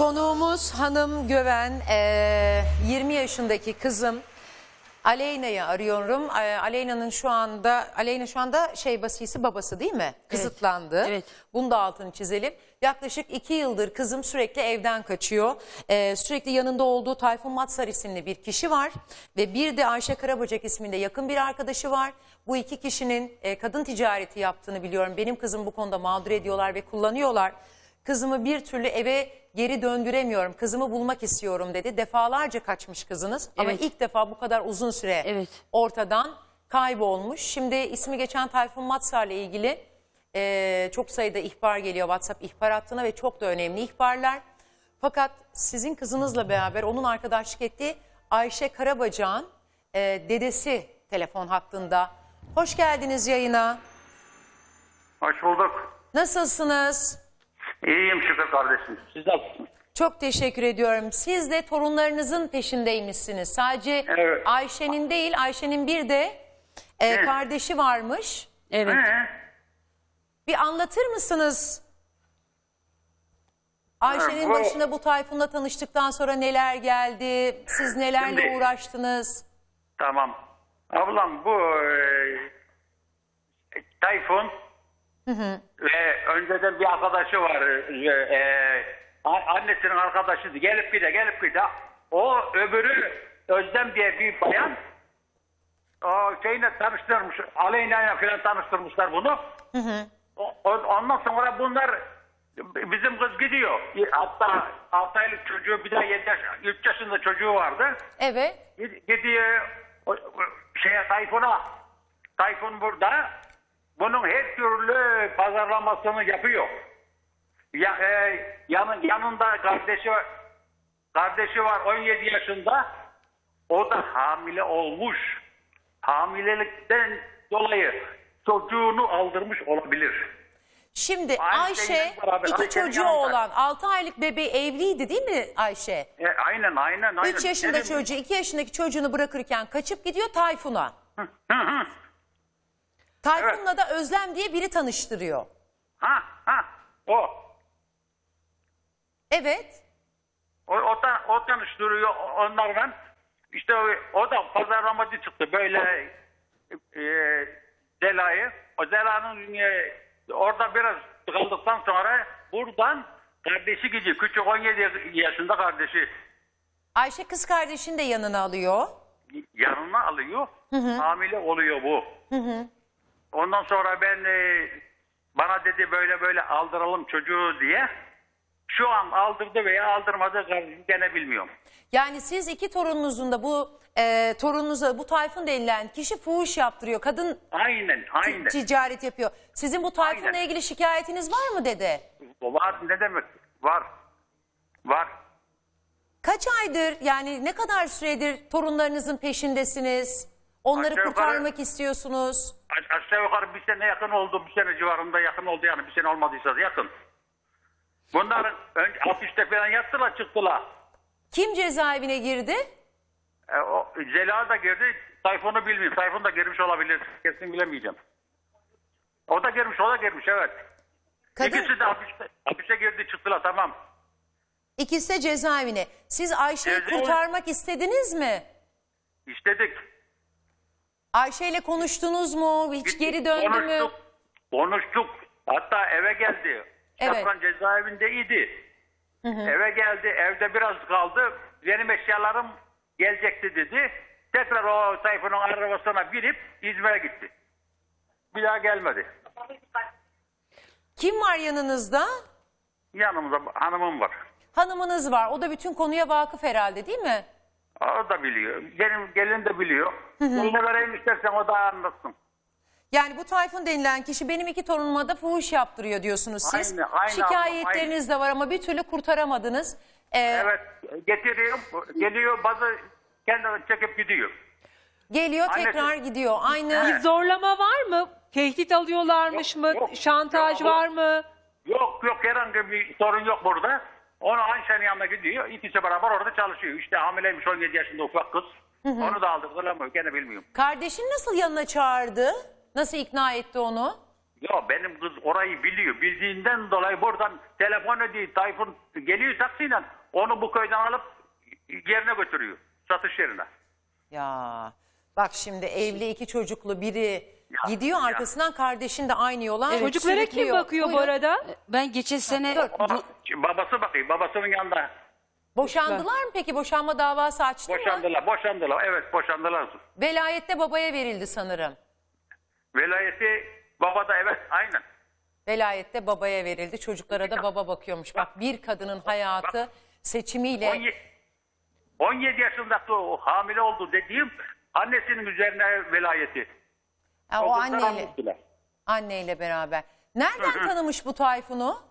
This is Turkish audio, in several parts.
Konuğumuz hanım Göven, eee, 20 yaşındaki kızım Aleyna'yı arıyorum. Eee, Aleyna'nın şu anda, Aleyna şu anda şey basisi babası değil mi? Kısıtlandı. evet. Bunu da altını çizelim. Yaklaşık iki yıldır kızım sürekli evden kaçıyor. Eee, sürekli yanında olduğu Tayfun Matsar isimli bir kişi var. Ve bir de Ayşe Karabacak isminde yakın bir arkadaşı var. Bu iki kişinin e, kadın ticareti yaptığını biliyorum. Benim kızım bu konuda mağdur ediyorlar ve kullanıyorlar. Kızımı bir türlü eve geri döndüremiyorum. Kızımı bulmak istiyorum dedi. Defalarca kaçmış kızınız ama Evet. ilk defa bu kadar uzun süre Evet. ortadan kaybolmuş. Şimdi ismi geçen Tayfun Matsar'la ilgili e, çok sayıda ihbar geliyor WhatsApp ihbar hattına ve çok da önemli ihbarlar. Fakat sizin kızınızla beraber onun arkadaşlık ettiği Ayşe Karabacak'ın e, dedesi telefon hattında. Hoş geldiniz yayına. Hoş bulduk. Nasılsınız? İyiyim şükür kardeşim. Siz nasılsınız? Çok teşekkür ediyorum. Siz de torunlarınızın peşindeymişsiniz. Sadece Evet. Ayşe'nin değil, Ayşe'nin bir de e, kardeşi varmış. Evet. He? Bir anlatır mısınız? Ayşe'nin bu- başına bu Tayfun'la tanıştıktan sonra neler geldi? Siz nelerle Şimdi- uğraştınız? Tamam. Ablam bu e, Tayfun ve önceden bir arkadaşı var. E, e, annesinin arkadaşıydı. Gelip bir de gelip bir de o öbürü Özlem diye bir bayan o şeyle tanıştırmış. Aleyna'yla falan tanıştırmışlar bunu. O- o- ondan sonra bunlar bizim kız gidiyor. Hatta 6 aylık çocuğu bir de 7 yaş, 3 yaşında çocuğu vardı. Evet. Gid- Gidiyor şeye Tayfun'a. Tayfun burada. Bunun her türlü pazarlamasını yapıyor. Ya, e, yanın, yanında kardeşi kardeşi var 17 yaşında. O da hamile olmuş. Hamilelikten dolayı çocuğunu aldırmış olabilir. Şimdi Ayşe beraber, iki çocuğu yanında. olan 6 aylık bebeği evliydi değil mi Ayşe? E, aynen aynen aynen. 3 yaşında Dedim- çocuğu 2 yaşındaki çocuğunu bırakırken kaçıp gidiyor Tayfun'a. Hı hı. Tayfun'la da Özlem diye biri tanıştırıyor. Ha ha o. Evet. O, o, da, o tanıştırıyor onlarla. İşte o, o da pazarlamacı çıktı böyle e, Zela'yı. O Zela'nın e, orada biraz kaldıktan sonra buradan kardeşi gidiyor. Küçük 17 yaşında kardeşi Ayşe kız kardeşini de yanına alıyor. yanına alıyor. Hamile oluyor bu. Ondan sonra ben e, bana dedi böyle böyle aldıralım çocuğu diye. Şu an aldırdı veya aldırmadı gene bilmiyorum. Yani siz iki torununuzun da bu e, torununuza bu Tayfun denilen kişi fuhuş yaptırıyor. Kadın Aynen, aynen. ticaret yapıyor. Sizin bu Tayfun'la Aynen. ilgili şikayetiniz var mı dede? Var ne demek? Var. Var. Kaç aydır yani ne kadar süredir torunlarınızın peşindesiniz? Onları Aşağı yukarı- kurtarmak istiyorsunuz. A- aşağı yukarı bir sene yakın oldu. Bir sene civarında yakın oldu yani. Bir sene olmadıysa da yakın. Bunlar önce hapiste falan yattılar çıktılar. Kim cezaevine girdi? E, o, Zela da girdi. Tayfun'u bilmiyorum. Tayfun da girmiş olabilir. Kesin bilemeyeceğim. O da girmiş, o da girmiş evet. Kadın İkisi de hapiste, hapise girdi çıktılar tamam. ikisi de cezaevine. Siz Ayşe'yi Cezaevi- kurtarmak istediniz mi? İstedik. Ayşe ile konuştunuz mu? Hiç Gittik, geri döndü mü? konuştuk, Konuştuk. Hatta eve geldi. Evet. Şapkan cezaevindeydi. Eve geldi. Evde biraz kaldı. Benim eşyalarım gelecekti dedi. Tekrar o Tayfun'un arabasına binip İzmir'e gitti. Bir daha gelmedi. Kim var yanınızda? Yanımda hanımım var. Hanımınız var. O da bütün konuya vakıf herhalde değil mi? O da biliyor. Benim gelin de biliyor. Bunu vereyim istersen o da anlatsın. Yani bu Tayfun denilen kişi benim iki torunuma da fuhuş yaptırıyor diyorsunuz siz. Aynen, aynen Şikayetleriniz de var ama bir türlü kurtaramadınız. Ee, Evet getiriyor. Geliyor bazı kendini çekip gidiyor. Geliyor Annesi- tekrar gidiyor. Aynı Evet. Zorlama var mı? Tehdit alıyorlarmış Yok, mı? yok. Şantaj Yok, var mı? Yok yok herhangi bir sorun yok burada. Onu Ayşe'nin yanına gidiyor. İkisi beraber orada çalışıyor. İşte hamileymiş 17 yaşında ufak kız. Onu da aldırdılar ama gene bilmiyorum. kardeşin nasıl yanına çağırdı? Nasıl ikna etti onu? Ya benim kız orayı biliyor. Bildiğinden dolayı buradan telefon ediyor. Tayfun geliyor taksiyle onu bu köyden alıp yerine götürüyor. Satış yerine. Ya bak şimdi evli iki çocuklu biri Ya, gidiyor ya. arkasından kardeşin de aynı yola Çocuklara kim sürüklüyor. bakıyor bu Buyurun. arada? Ben geçen sene Babası bakıyor. Babasının yanında. Boşandılar mı peki? Boşanma davası açtı mı? Boşandılar. Boşandılar. Evet boşandılar. Velayette babaya verildi sanırım. Velayeti babada evet aynen. Velayette babaya verildi. Çocuklara da baba bakıyormuş. Bak bir kadının hayatı seçimiyle 17, 17 yaşındaki o hamile oldu dediğim annesinin üzerine velayeti. Ha, o anneyle anneyle beraber. Nereden tanımış bu Tayfun'u?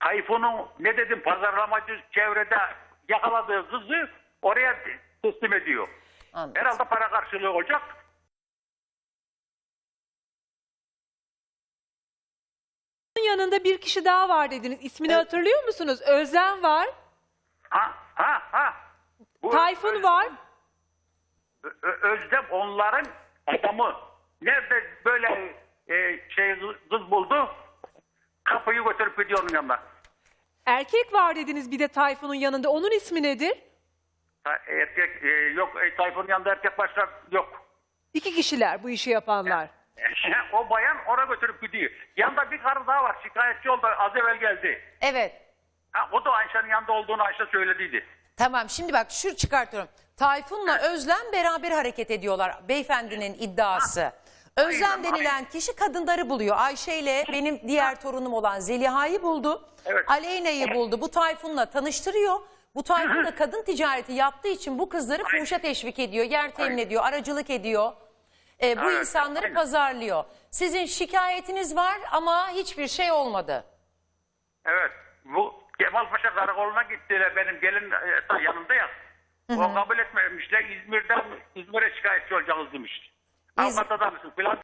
Tayfun'un ne dedim pazarlamacı çevrede yakaladığı kızı oraya teslim ediyor. Anladım. Herhalde para karşılığı olacak. Bunun yanında bir kişi daha var dediniz. İsmini hatırlıyor musunuz? Özlem var. Ha ha ha. Bu Tayfun Öz- var. Ö- Ö- Özlem onların adamı. Nerede böyle e, şey kız buldu? Kapıyı götürüp gidiyor onun yanına. Erkek var dediniz bir de Tayfun'un yanında. Onun ismi nedir? Ta- Erkek e, yok e, Tayfun'un yanında erkek başka yok. İki kişiler bu işi yapanlar. o bayan oraya götürüp gidiyor. Yanında bir karı daha var. Şikayetçi oldu. Az evvel geldi. Evet. Ha, o da Ayşe'nin yanında olduğunu Ayşe söylediydi. Tamam şimdi bak şu çıkartıyorum. Tayfun'la Özlem beraber hareket ediyorlar. Beyefendinin iddiası. Özlem Aynen, denilen kişi kadınları buluyor. Ayşe ile benim diğer torunum olan Zeliha'yı buldu. Evet. Aleyna'yı buldu. Bu Tayfun'la tanıştırıyor. Bu Tayfun da kadın ticareti yaptığı için bu kızları fuhuşa teşvik ediyor. Yer temin ediyor, aracılık ediyor. Ee, bu Evet, insanları aynen. pazarlıyor. Sizin şikayetiniz var ama hiçbir şey olmadı. Evet. Bu Kemalpaşa karakoluna gittiler. Benim gelin e, ta yanında ya. O kabul etmemişler. İzmir'den İzmir'e şikayetçi olacağız demiş. İz- filan.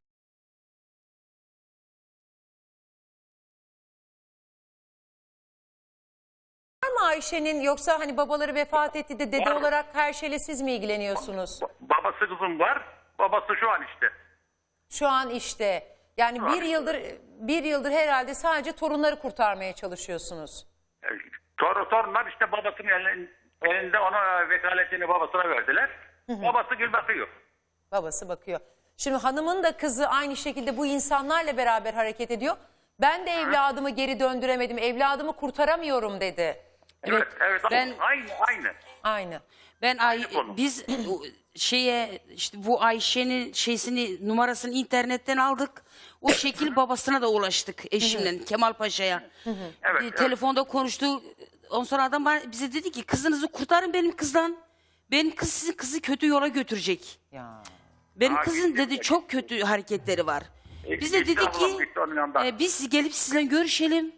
Var mı Ayşe'nin yoksa hani babaları vefat etti de dede Var. olarak her şeyle siz mi ilgileniyorsunuz? Babası kızım var. Babası şu an işte. Şu an işte yani bir yıldır bir yıldır herhalde sadece torunları kurtarmaya çalışıyorsunuz. E, Tor torunlar işte babasının elinde ona vekaletini babasına verdiler. Babası gül bakıyor. Babası bakıyor. Şimdi hanımın da kızı aynı şekilde bu insanlarla beraber hareket ediyor. Ben de evladımı geri döndüremedim, evladımı kurtaramıyorum dedi. Evet, evet. ben- Aynı, aynı. Aynı. ben ay, konu. biz şeye işte bu Ayşe'nin şeysini numarasını internetten aldık. O şekil babasına da ulaştık eşimle Kemal Paşa'ya. Evet, Bir evet. Telefonda konuştuk. Ondan sonra adam bana- bize dedi ki kızınızı kurtarın benim kızdan. Benim kız sizin kızı kötü yola götürecek. Ya. Benim Aa, kızın gitti, dedi çok kötü hareketleri var. E, Biz de dedik ki e, biz gelip sizinle görüşelim.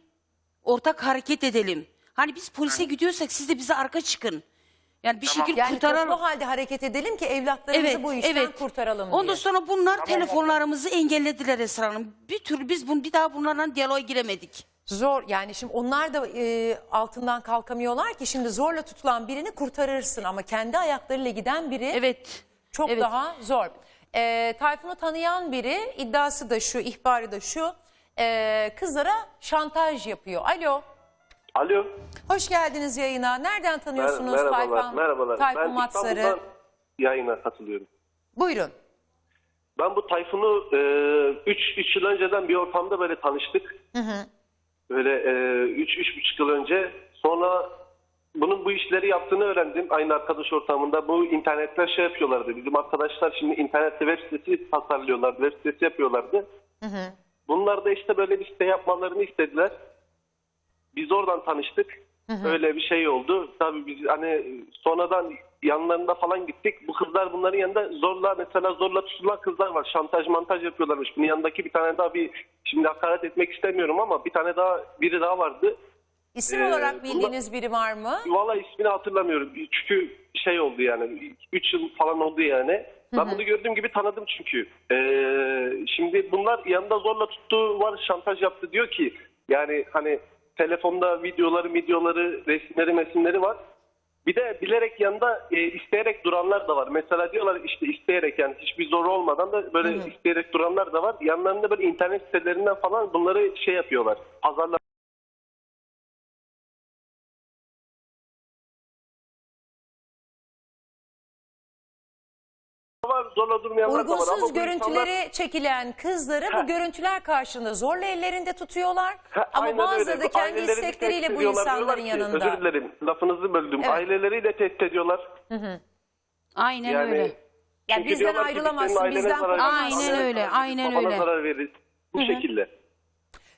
Ortak hareket edelim. Hani biz polise gidiyorsak siz de bize arka çıkın. Yani bir Tamam. şekilde Yani kurtaralım. toplu halde hareket edelim ki evlatlarımızı Evet, bu işten evet. kurtaralım Ondan diye. sonra bunlar Tamam, telefonlarımızı engellediler Esra Hanım. Bir türlü biz bunu bir daha bunlarla diyaloğa giremedik. Zor yani şimdi onlar da e, altından kalkamıyorlar ki şimdi zorla tutulan birini kurtarırsın ama kendi ayaklarıyla giden biri Evet. çok evet. daha zor. E, Tayfun'u tanıyan biri iddiası da şu, ihbarı da şu e, kızlara şantaj yapıyor. Alo, Alo. hoş geldiniz yayına. Nereden Mer- tanıyorsunuz merhabalar. Tayfun, merhabalar. Tayfun ben Matsar'ı? İstanbul'dan yayına katılıyorum. Buyurun. Ben bu Tayfun'u 3 üç yıl önceden bir ortamda böyle tanıştık. Böyle 3 üç, buçuk yıl önce. Sonra bunun bu işleri yaptığını öğrendim. Aynı arkadaş ortamında. Bu internette şey yapıyorlardı. Bizim arkadaşlar şimdi internette web sitesi tasarlıyorlardı. Web sitesi yapıyorlardı. Bunlar da işte böyle bir site yapmalarını istediler. Biz oradan tanıştık. Öyle bir şey oldu. Tabii biz hani sonradan yanlarında falan gittik. Bu kızlar bunların yanında zorla mesela zorla tutulan kızlar var. Şantaj mantaj yapıyorlarmış. Bunun yanındaki bir tane daha bir şimdi hakaret etmek istemiyorum ama bir tane daha biri daha vardı. İsim Ee, olarak bildiğiniz biri var mı? Valla ismini hatırlamıyorum. Çünkü şey oldu yani. 3 yıl falan oldu yani. Ben bunu gördüğüm gibi tanıdım çünkü. Ee, şimdi bunlar yanında zorla tuttuğu var şantaj yaptı diyor ki yani hani telefonda videoları videoları resimleri mesimleri var. Bir de bilerek yanında e, isteyerek duranlar da var. Mesela diyorlar işte isteyerek yani hiçbir zor olmadan da böyle isteyerek duranlar da var. Yanlarında böyle internet sitelerinden falan bunları şey yapıyorlar. Pazarlar. Zorla durmayanlar da var. Ama Uygunsuz bu görüntüleri insanlar- çekilen kızları bu Ha. görüntüler karşılığında zorla ellerinde tutuyorlar. Ha, Ama aynen bazıları öyle. da kendi tehdit istekleriyle bu ediyorlar. insanların ki, yanında. Özür dilerim lafınızı böldüm. Evet. Aileleriyle tehdit ediyorlar. Aynen Yani öyle. Ya çünkü bizden diyorlar ki, ayrılamazsın, biz senin ailene bizden zarar veririz. Aynen öyle, aynen Babana öyle. zarar veririz. Bu şekilde.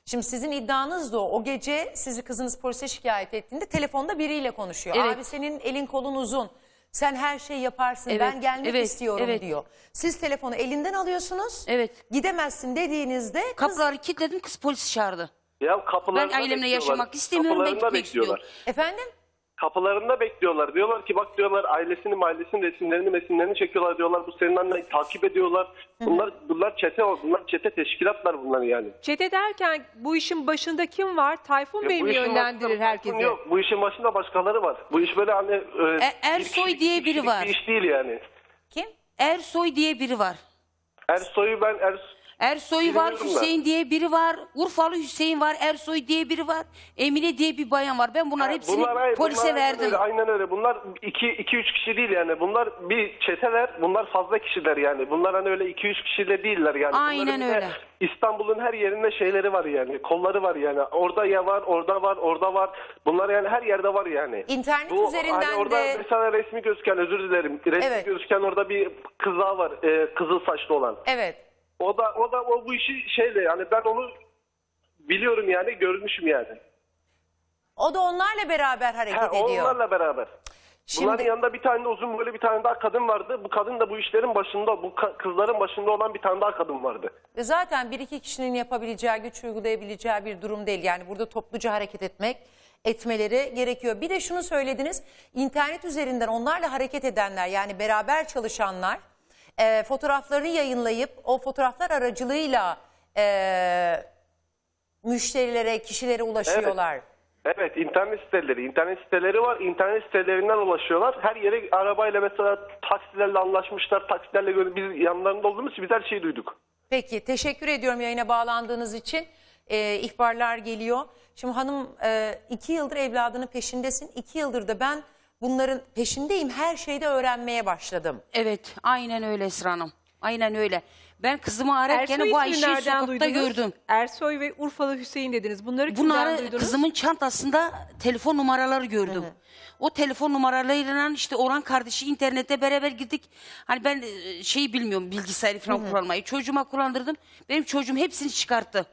Şimdi sizin iddianız da o. O gece sizi kızınız polise şikayet ettiğinde telefonda biriyle konuşuyor. Evet. Abi senin elin kolun uzun. Sen her şeyi yaparsın. Evet, Ben gelmek evet, istiyorum evet. diyor. Siz telefonu elinden alıyorsunuz. Evet. Gidemezsin dediğinizde kız Kapıları kilitledim kız polisi çağırdı. Ya kapılarında Ben ailemle bekliyorlar. yaşamak istemiyorum, ben Kapılarında gitmek bekliyorlar. efendim Kapılarında bekliyorlar. Diyorlar ki bak diyorlar ailesini ailesinin resimlerini mesimlerini çekiyorlar diyorlar. Bu senin annen takip ediyorlar. Bunlar bunlar çete bunlar çete teşkilatlar bunlar yani. Çete derken bu işin başında kim var? Tayfun Ya Bey bu mi işin yönlendirir başında herkesi? Yok bu işin başında başkaları var. Bu iş böyle hani e, E- Ersoy bir diye bir biri var. Bir iş değil yani. kim? Ersoy diye biri var. Ersoy'u ben Ers Ersoy var, Bilmiyorum. Hüseyin diye biri var, Urfalı Hüseyin var, Ersoy diye biri var, Emine diye bir bayan var. Ben bunlar hepsini Bunlar polise bunlar aynen verdim. Öyle, aynen öyle. Bunlar iki, iki üç kişi değil yani. Bunlar bir çeteler. Bunlar fazla kişiler yani. Bunlar hani öyle iki üç kişiyle değiller yani. Aynen Bunların bir de öyle. İstanbul'un her yerinde şeyleri var yani. Kolları var yani. Orada ya var, orada var, orada var. Bunlar yani her yerde var yani. İnternet Bu, üzerinden hani orada de- mesela resmi gözüken özür dilerim. Resmi Evet. gözüken orada bir kız daha var. e, kızıl saçlı olan. Evet. O da o da o bu işi şeyle yani ben onu biliyorum yani görmüşüm yani. O da onlarla beraber hareket Ha, ediyor. onlarla beraber. Bunların Şimdi yanında bir tane de uzun böyle bir tane daha kadın vardı. Bu kadın da bu işlerin başında, bu ka- kızların başında olan bir tane daha kadın vardı. Ve zaten bir iki kişinin yapabileceği, güç uygulayabileceği bir durum değil. Yani burada topluca hareket etmek, etmeleri gerekiyor. Bir de şunu söylediniz, internet üzerinden onlarla hareket edenler yani beraber çalışanlar e, fotoğraflarını yayınlayıp o fotoğraflar aracılığıyla e, müşterilere, kişilere ulaşıyorlar. Evet internet siteleri, internet siteleri var. İnternet sitelerinden ulaşıyorlar. Her yere arabayla mesela taksilerle anlaşmışlar. Taksilerle biz yanlarında olduğumuz için biz her şeyi duyduk. Peki teşekkür ediyorum yayına bağlandığınız için. Ee, ihbarlar geliyor. Şimdi hanım e, iki yıldır evladının peşindesin. İki yıldır da ben bunların peşindeyim. Her şeyde öğrenmeye başladım. Evet, aynen öyle Esra Hanım. Aynen öyle. Ben kızımı ararken Ersoy bu ismini Ayşe'yi nereden sokakta duydunuz? gördüm. Ersoy ve Urfalı Hüseyin dediniz. Bunları kimden Bunları duydunuz? kızımın çantasında telefon numaraları gördüm. O telefon numaralarıyla işte Orhan kardeşi internette beraber gittik. Hani ben e, şeyi bilmiyorum bilgisayarı falan kullanmayı. Çocuğuma kullandırdım. Benim çocuğum hepsini çıkarttı.